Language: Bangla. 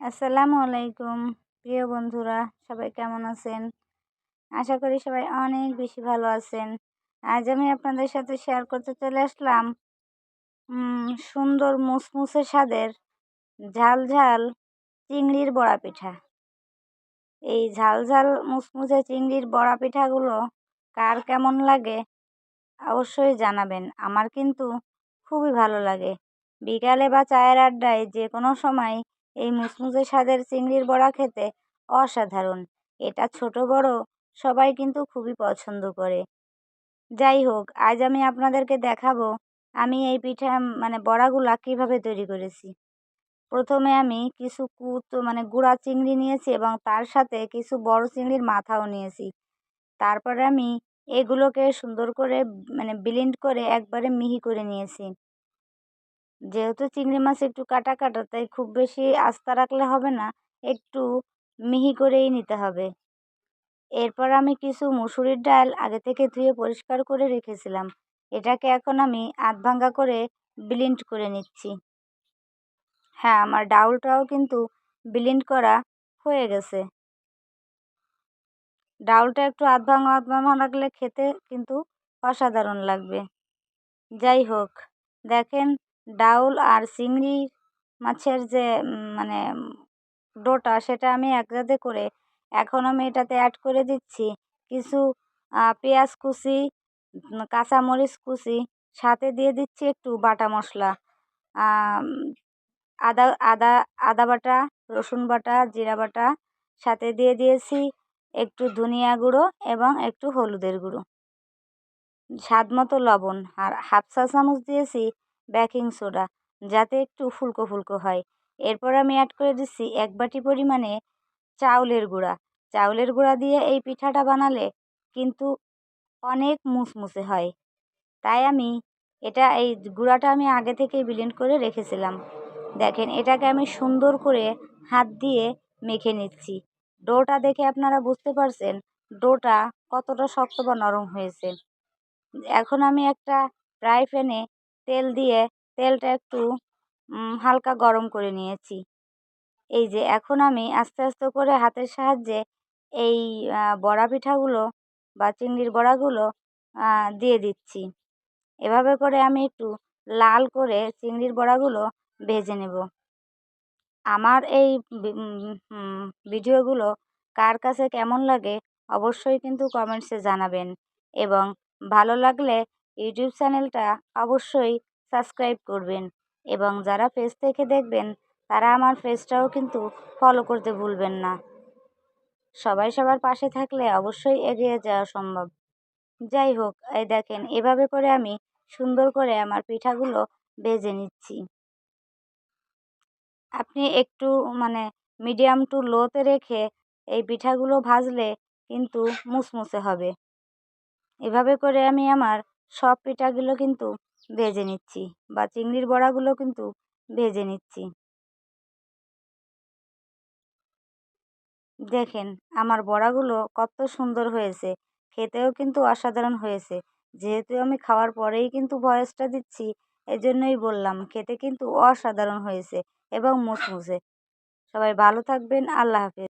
আসসালামু আলাইকুম। প্রিয় বন্ধুরা, সবাই কেমন আছেন? আশা করি সবাই অনেক বেশি ভালো আছেন। আজ আমি আপনাদের সাথে শেয়ার করতে চলে আসলাম সুন্দর মুসমুসে স্বাদের ঝাল ঝাল চিংড়ির বড়া পিঠা। এই ঝাল ঝাল মুসমুসে চিংড়ির বড়া পিঠাগুলো কার কেমন লাগে অবশ্যই জানাবেন। আমার কিন্তু খুবই ভালো লাগে। বিকালে বা চায়ের আড্ডায় যে কোনো সময় এই মুসমুসে স্বাদের চিংড়ির বড়া খেতে অসাধারণ। এটা ছোট, বড়, সবাই কিন্তু খুবই পছন্দ করে। যাই হোক, আজ আমি আপনাদেরকে দেখাবো আমি এই পিঠা মানে বড়াগুলা কীভাবে তৈরি করেছি। প্রথমে আমি কিছু কুচ মানে গুঁড়া চিংড়ি নিয়েছি এবং তার সাথে কিছু বড় চিংড়ির মাথাও নিয়েছি। তারপরে আমি এগুলোকে সুন্দর করে মানে ব্লেন্ড করে একবারে মিহি করে নিয়েছি। যেহেতু চিংড়ি মাছ একটু কাটা কাটা, তাই খুব বেশি আস্তা রাখলে হবে না, একটু মিহি করেই নিতে হবে। এরপর আমি কিছু মুসুরির ডাল আগে থেকে ধুয়ে পরিষ্কার করে রেখেছিলাম। এটাকে এখন আমি আধ ভাঙ্গা করে ব্লেন্ড করে নিচ্ছি। হ্যাঁ আমার ডাউলটাও কিন্তু ব্লেন্ড করা হয়ে গেছে। ডাউলটা একটু আধ ভাঙা আধ ভাঙা রাখলে খেতে কিন্তু অসাধারণ লাগবে। যাই হোক, দেখেন ডাউল আর চিংড়ি মাছের যে মানে ডোটা, সেটা আমি একসাথে করে এখন আমি এটাতে অ্যাড করে দিচ্ছি। কিছু পেঁয়াজ কুচি কাঁচামরিচ কুচি, সাথে দিয়ে দিচ্ছি একটু বাটা মশলা। আদা আদা আদা বাটা, রসুন বাটা, জিরা বাটা, সাথে দিয়ে দিয়েছি একটু ধনিয়া গুঁড়ো এবং একটু হলুদের গুঁড়ো। স্বাদ মতো লবণ আর হাফ চা চামচ দিয়েছি বেকিং সোডা, যাতে একটু ফুলকো ফুলকো হয়। এরপর আমি অ্যাড করে দিচ্ছি এক বাটি পরিমাণে চাউলের গুঁড়া। চাউলের গুঁড়া দিয়ে এই পিঠাটা বানালে কিন্তু অনেক মুসমুসে হয়। তাই আমি এটা, এই গুঁড়াটা আমি আগে থেকেই ব্লেন্ড করে রেখেছিলাম। দেখেন, এটাকে আমি সুন্দর করে হাত দিয়ে মেখে নিচ্ছি। ডোটা দেখে আপনারা বুঝতে পারছেন ডোটা কতটা শক্ত বা নরম হয়েছে। এখন আমি একটা ফ্রাই প্যানে তেল দিয়ে তেলটা একটু হালকা গরম করে নিয়েছি। এই যে এখন আমি আস্তে আস্তে করে হাতের সাহায্যে এই বড়া পিঠাগুলো বা চিংড়ির বড়াগুলো দিয়ে দিচ্ছি। এভাবে করে আমি একটু লাল করে চিংড়ির বড়াগুলো ভেজে নেব। আমার এই ভিডিওগুলো কার কাছে কেমন লাগে অবশ্যই কিন্তু কমেন্টসে জানাবেন। এবং ভালো লাগলে ইউটিউব চ্যানেলটা অবশ্যই সাবস্ক্রাইব করবেন। এবং যারা ফেস থেকে দেখবেন, তারা আমার ফেসটাও কিন্তু ফলো করতে ভুলবেন না। সবাই সবার পাশে থাকলে অবশ্যই এগিয়ে যাওয়া সম্ভব। যাই হোক, এই দেখেন, এভাবে করে আমি সুন্দর করে আমার পিঠাগুলো ভেজে নিচ্ছি। আপনি একটু মানে মিডিয়াম টু লোতে রেখে এই পিঠাগুলো ভাজলে কিন্তু মুসমুসে হবে। এভাবে করে আমি আমার সব পিঠাগুলো কিন্তু ভেজে নিচ্ছি বা চিংড়ির বড়াগুলো কিন্তু ভেজে নিচ্ছি। দেখেন, আমার বড়াগুলো কত সুন্দর হয়েছে, খেতেও কিন্তু অসাধারণ হয়েছে। যেহেতু আমি খাওয়ার পরেই কিন্তু ভয়েসটা দিচ্ছি, এজন্যই বললাম, খেতে কিন্তু অসাধারণ হয়েছে এবং মুসমুসে সবাই ভালো থাকবেন, আল্লাহ হাফিজ।